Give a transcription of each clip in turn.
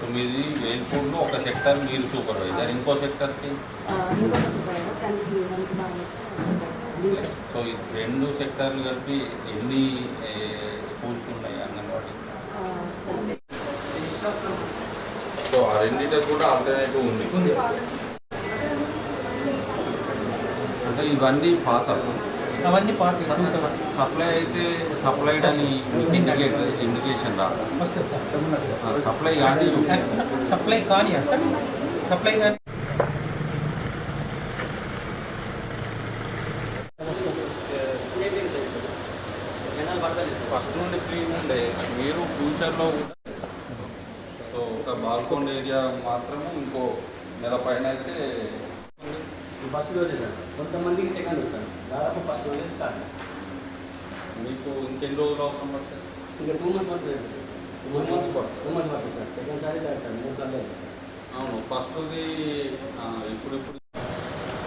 తొమ్మిది వేల్పూర్లో ఒక సెక్టర్ మీరు సూపర్వైజర్ ఇంకో సెక్టర్కి సో ఈ రెండు సెక్టర్లు కలిపి ఎన్ని స్కూల్స్ ఉన్నాయి అంగన్వాడీ? సో ఆ రెండింటికి కూడా ఆల్టర్నేటివ్ ఉంది. అంటే ఇవన్నీ పాత అవన్నీ పార్టీ సప్లై అయితే సప్లైడ్ అని ఇండికేట్ ఇండికేషన్ రా? వస్తుంది సార్. సప్లై కానీ సప్లై కానీ సార్. సప్లై కానీ. ఫస్ట్ నుండి ఫ్రీ ఉండే. మీరు ఫ్యూచర్లో సో ఒక బాల్కొండ ఏరియా మాత్రమే ఇంకో నెల పైన అయితే ఫస్ట్ రోజే సార్ కొంతమందికి సెకండ్ సార్ దాదాపు ఫస్ట్ రోజే స్టార్ట్ మీకు ఇంకెన్ని రోజులు అవసరం పడుతుంది? ఇంకా టూ మంత్స్ పడుతుంది టూ months పడుతుంది. టూ మంత్స్ పడుతుంది సార్. సెకండ్ సారి కాదు సార్. మూడు సార్లు. అవును. ఫస్ట్ది ఇప్పుడు ఇప్పుడు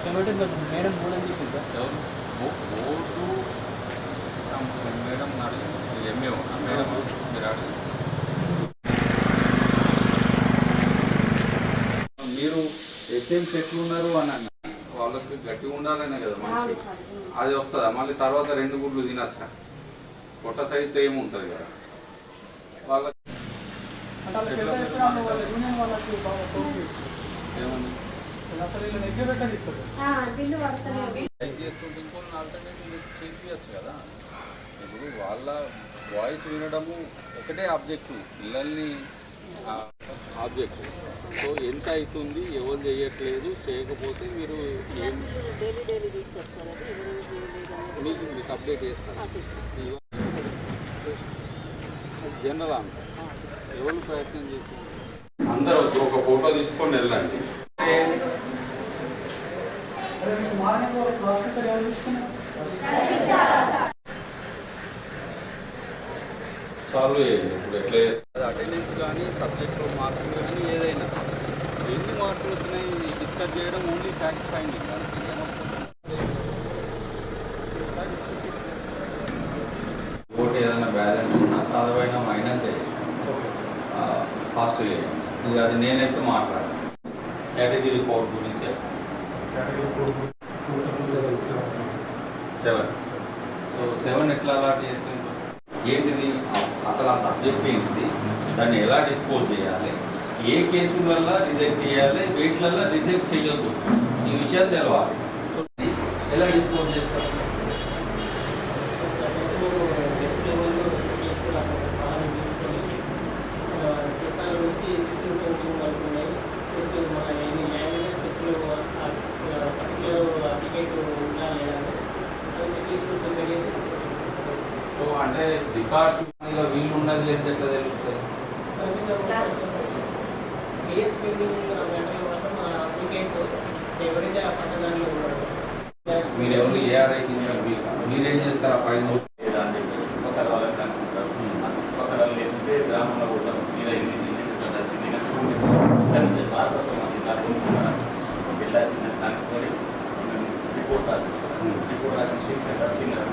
కొంచెం మేడం. మూడు అని చెప్పింది సార్. ఎవరు? బోర్డు మేడం ఎంఏ మేడం మీరు అడిగి మీరు ఎస్ఎం చెట్లు ఉన్నారు అని అన్న వాళ్ళకి గట్టిగా ఉండాలనే కదా మనిషి అది వస్తుందా? మళ్ళీ తర్వాత రెండు గుడ్లు తినచ్చా? పొట్ట సైజ్ సేమ్ ఉంటుంది కదా. వాళ్ళకి కదా. ఇప్పుడు వాళ్ళ వాయిస్ వినడము ఒకటే ఆబ్జెక్టివ్ పిల్లల్ని ఆబ్జెక్టివ్ సో ఎంత అవుతుంది ఎవరు చేయట్లేదు చేయకపోతే మీరు మీకు మీకు అప్డేట్ చేస్తారు చేస్తారు జనరల్ ఆన్సర్. ఎవరు ప్రయత్నం చేస్తున్నారు అందరూ ఒక ఫోటో తీసుకొని వెళ్ళండి. మార్నింగ్ సాల్వ్ చేయండి ఇప్పుడు ఎట్లా చేస్తారు? అటెండెన్స్ కానీ సబ్జెక్ట్లో మార్కులు కానీ ఏదైనా. ఎన్ని మార్కులు వచ్చినాయి డిస్కస్ చేయడం? ఓన్లీ ఫ్యాక్ట్ ఫైండింగ్ దానికి ఓటు ఏదైనా బ్యాలెన్స్ ఉన్నా చదవైనా మైనస్ ఫాస్ట్ ఇది అది నేనైతే మాట్లాడాను. కేటగిరీ ఫోర్ గురించి సెవెన్ సో సెవెన్ ఎట్లా అలాట్ చేసుకుంటాం ఏంటిది? అసలు ఆ సబ్జెక్ట్ ఏంటిది? దాన్ని ఎలా డిస్పోజ్ చేయాలి? ఏ కేసులల్లో రిజెక్ట్ చేయాలి? వీటిలల్లో రిజెక్ట్ చేయొద్దు. ఈ విషయాలు తెలవాలి. ఎలా డిస్పోజ్ చేస్తారు? అంటే రికార్డ్స్ ఇలా వీళ్ళు ఉన్నది లేదు ఎట్లా తెలుస్తుంది మీరు ఎవరు ఏఆర్ఐకి ఇచ్చారు మీరేం చేస్తారు? ఆ పైన చుట్టుపక్కల వాళ్ళకి అనుకుంటారు ఆ చుట్టుపక్కల లేకుంటే గ్రామంలో కూడా చిన్న దానికి రిపోర్ట్ రాసి రిపోర్ట్ రాసి శిక్షణ సీనియర్